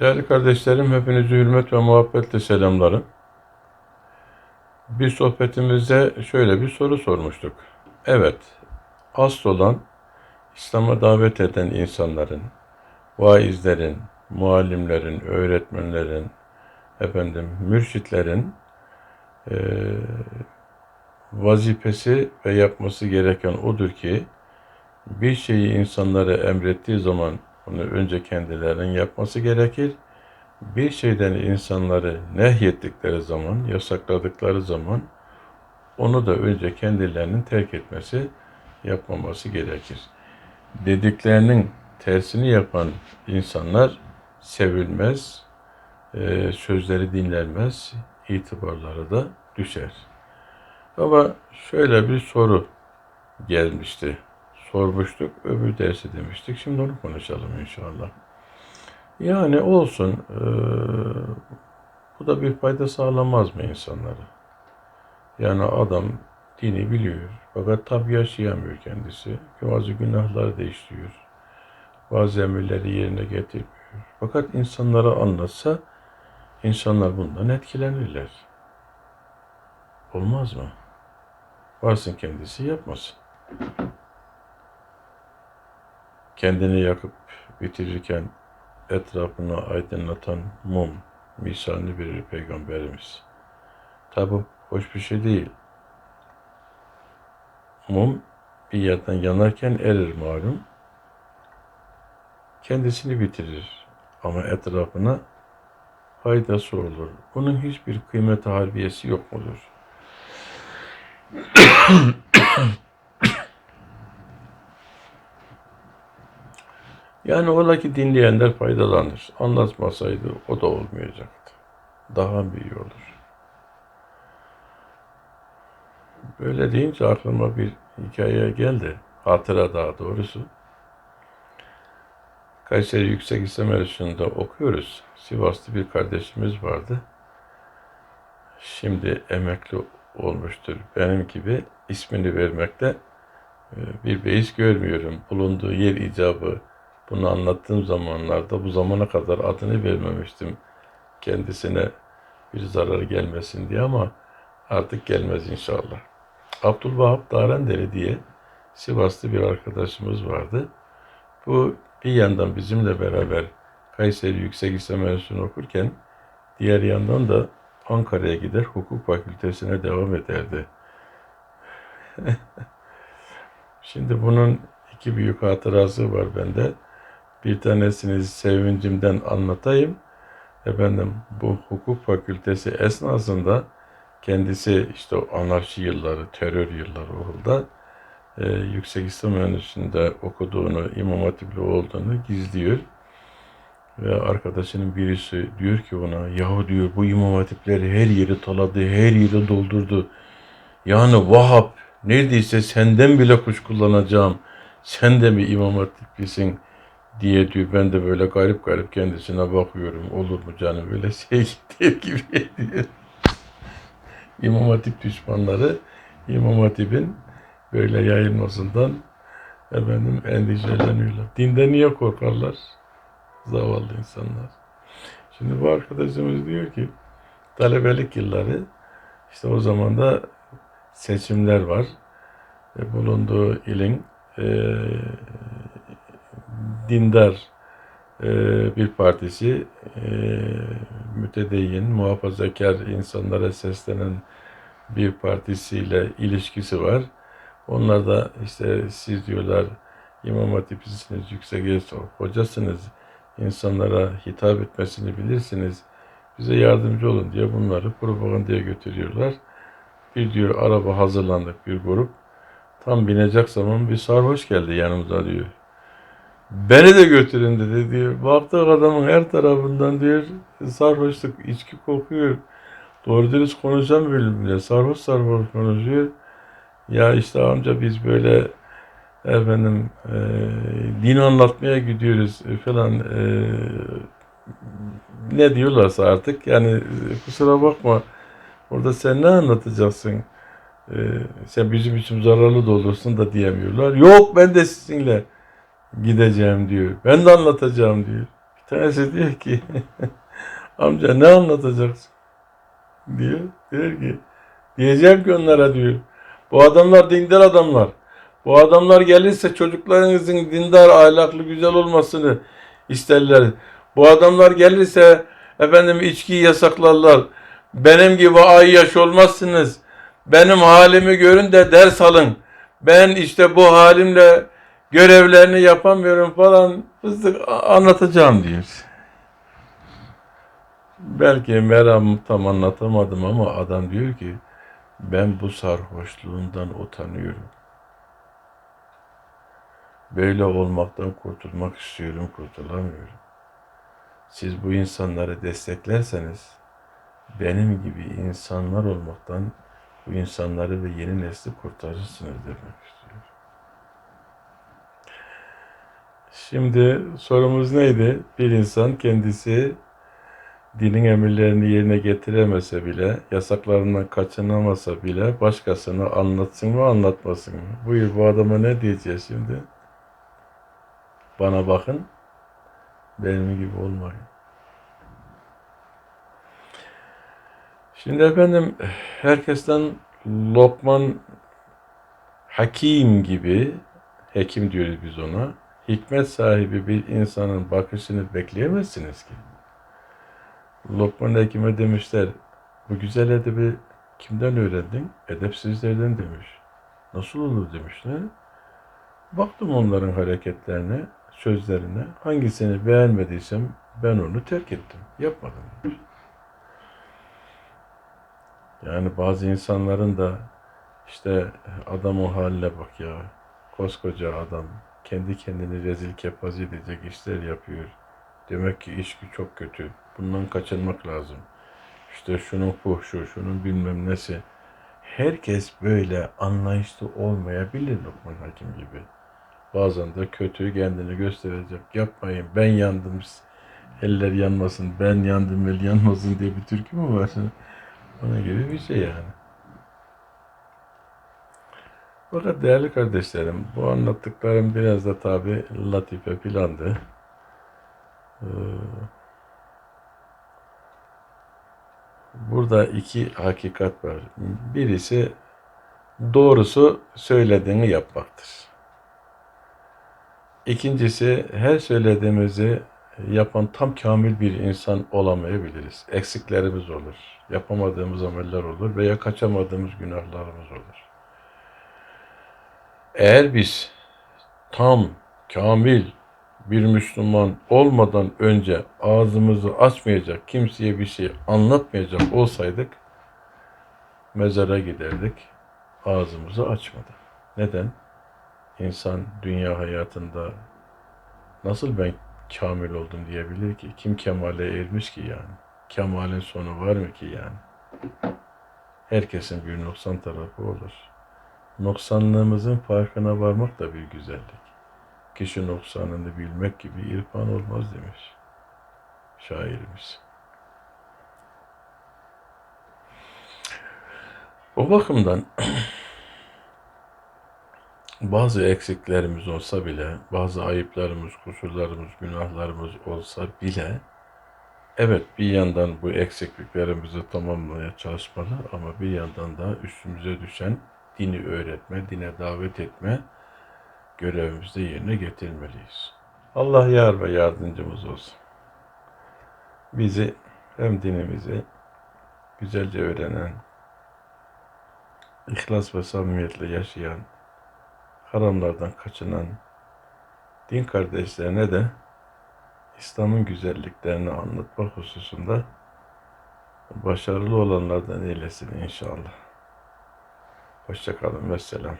Değerli kardeşlerim, hepinizi hürmet ve muhabbetle selamlarım. Bir sohbetimizde şöyle bir soru sormuştuk. Evet, asıl olan İslam'a davet eden insanların, vaizlerin, muallimlerin, öğretmenlerin, efendim, mürşitlerin eee, vazifesi ve yapması gereken odur ki bir şeyi insanlara emrettiği zaman bunu önce kendilerinin yapması gerekir. Bir şeyden insanları nehyettikleri zaman, yasakladıkları zaman onu da önce kendilerinin terk etmesi, yapmaması gerekir. Dediklerinin tersini yapan insanlar sevilmez, eee, sözleri dinlenmez, itibarları da düşer. Ama şöyle bir soru gelmişti sormuştuk. Öbür dersi demiştik. Şimdi onu konuşalım inşallah. Yani olsun. eee, bu da bir fayda sağlamaz mı insanlara? Yani adam dini biliyor. Fakat tabi yaşayamıyor kendisi. Bazı günahları da işliyor. Bazı emirleri yerine getirmiyor. Fakat insanlara anlatsa insanlar bundan etkilenirler. Olmaz mı? Varsın kendisi yapmasın kendini yakıp bitirirken etrafını aydınlatan mum misalini verir Peygamberimiz. Tabi hoş bir şey değil. Mum bir yerden yanarken erir malum. Kendisini bitirir ama etrafına faydası olur. Bunun hiçbir kıymeti harbiyesi yok mudur? Yani ola ki dinleyenler faydalanır. Anlatmasaydı o da olmayacaktı. Daha iyi olur. Böyle deyince aklıma bir hikaye geldi. Hatıra daha doğrusu. Kayseri Yüksek İslam Enstitüsü'nde okuyoruz. Sivaslı bir kardeşimiz vardı. Şimdi emekli olmuştur. Benim gibi ismini vermekte e, bir beis görmüyorum. Bulunduğu yer icabı bunu anlattığım zamanlarda bu zamana kadar adını vermemiştim kendisine bir zarar gelmesin diye ama artık gelmez inşallah. Abdülvahap Darendeli diye Sivaslı bir arkadaşımız vardı. Bu bir yandan bizimle beraber Kayseri Yüksek İslam Enstitüsü'nü okurken diğer yandan da Ankara'ya gider hukuk fakültesine devam ederdi. Şimdi bunun iki büyük hatırası var bende. Bir tanesini sevincimden anlatayım. Efendim bu hukuk fakültesi esnasında kendisi işte o anarşi yılları, terör yılları orada e, Yüksek İslam Enstitüsü'nde okuduğunu, İmam Hatipli olduğunu gizliyor. Ve arkadaşının birisi diyor ki ona, yahu diyor bu İmam Hatipleri her yeri taladı, her yeri doldurdu. Yani Vahap neredeyse senden bile kuş kullanacağım. Sen de mi İmam Hatiplisin diye diyor. Ben de böyle garip garip kendisine bakıyorum. Olur mu canım böyle şey değil gibi diyor. İmam Hatip düşmanları İmam Hatip'in böyle yayılmasından efendim endişeleniyorlar. Dinde niye korkarlar? Zavallı insanlar. Şimdi bu arkadaşımız diyor ki talebelik yılları işte o zaman da seçimler var. E, bulunduğu ilin e, dindar e, bir partisi e, mütedeyyin, muhafazakar insanlara seslenen bir partisiyle ilişkisi var. Onlar da işte siz diyorlar İmam Hatip'siniz, yüksek hocasınız, insanlara hitap etmesini bilirsiniz, bize yardımcı olun diye bunları propagandaya götürüyorlar. Bir diyor araba hazırlandık bir grup. Tam binecek zaman bir sarhoş geldi yanımıza diyor. Beni de götürün dedi diyor. Baktık adamın her tarafından diyor sarhoşluk, içki kokuyor. Doğru dürüst konuşamıyorum bile. Sarhoş sarhoş konuşuyor. Ya işte amca biz böyle efendim e, din anlatmaya gidiyoruz falan e, ne diyorlarsa artık yani e, kusura bakma orada sen ne anlatacaksın E, sen bizim için zararlı da olursun da diyemiyorlar yok ben de sizinle gideceğim diyor ben de anlatacağım diyor bir tanesi diyor ki amca ne anlatacaksın? Diyor. Diyor ki diyeceğim ki onlara diyor. Bu adamlar dindar adamlar. Bu adamlar gelirse çocuklarınızın dindar, ahlaklı, güzel olmasını isterler. Bu adamlar gelirse efendim içkiyi yasaklarlar. Benim gibi ay yaş olmazsınız. Benim halimi görün de ders alın. Ben işte bu halimle görevlerini yapamıyorum falan fıstık anlatacağım diyor. Belki meramı tam anlatamadım ama adam diyor ki ben bu sarhoşluğundan utanıyorum. Böyle olmaktan kurtulmak istiyorum, kurtulamıyorum. Siz bu insanları desteklerseniz benim gibi insanlar olmaktan bu insanları ve yeni nesli kurtarırsınız demek istiyor. Şimdi sorumuz neydi? Bir insan kendisi dinin emirlerini yerine getiremese bile, yasaklarından kaçınamasa bile başkasına anlatsın mı anlatmasın mı? Buyur bu adama ne diyeceğiz şimdi? Bana bakın, benim gibi olmayın. Şimdi efendim herkesten Lokman Hakim gibi, hekim diyoruz biz ona, hikmet sahibi bir insanın bakışını bekleyemezsiniz ki. Lokman Hekim'e demişler, bu güzel edebi kimden öğrendin? Edepsizlerden demiş. Nasıl olur demişler. Baktım onların hareketlerine, sözlerine. Hangisini beğenmediysem ben onu terk ettim. Yapmadım demiş. Yani bazı insanların da işte adam o haline bak ya. Koskoca adam kendi kendini rezil kepaze edecek işler yapıyor. Demek ki içki çok kötü. Bundan kaçınmak lazım. İşte şunun fuhşu, şunun bilmem nesi. Herkes böyle anlayışlı olmayabilir Lokman Hakim gibi. Bazen de kötü kendini gösterecek. Yapmayın ben yandım eller yanmasın, ben yandım el yanmasın diye bir türkü mü var? Ona gibi bir şey yani. Fakat değerli kardeşlerim, bu anlattıklarım biraz da tabi latife plandı. Ee, burada iki hakikat var. Birisi doğrusu söylediğini yapmaktır. İkincisi her söylediğimizi yapan tam kamil bir insan olamayabiliriz. Eksiklerimiz olur. Yapamadığımız ameller olur veya kaçamadığımız günahlarımız olur. Eğer biz tam, kamil bir Müslüman olmadan önce ağzımızı açmayacak, kimseye bir şey anlatmayacak olsaydık mezara giderdik ağzımızı açmadan. Neden? İnsan dünya hayatında nasıl ben kamil oldum diyebilir ki? Kim kemale ermiş ki yani? Kemalin sonu var mı ki yani? Herkesin bir noksan tarafı olur. Noksanlığımızın farkına varmak da bir güzellik. Kişi noksanını bilmek gibi irfan olmaz demiş şairimiz. O bakımdan bazı eksiklerimiz olsa bile, bazı ayıplarımız, kusurlarımız, günahlarımız olsa bile evet bir yandan bu eksikliklerimizi tamamlamaya çalışmalı ama bir yandan da üstümüze düşen dini öğretme, dine davet etme görevimizi yerine getirmeliyiz. Allah yar ve yardımcımız olsun. Bizi hem dinimizi güzelce öğrenen, ihlas ve samimiyetle yaşayan, haramlardan kaçınan din kardeşlerine de İslam'ın güzelliklerini anlatmak hususunda başarılı olanlardan eylesin inşallah. Hoşçakalın ve selam.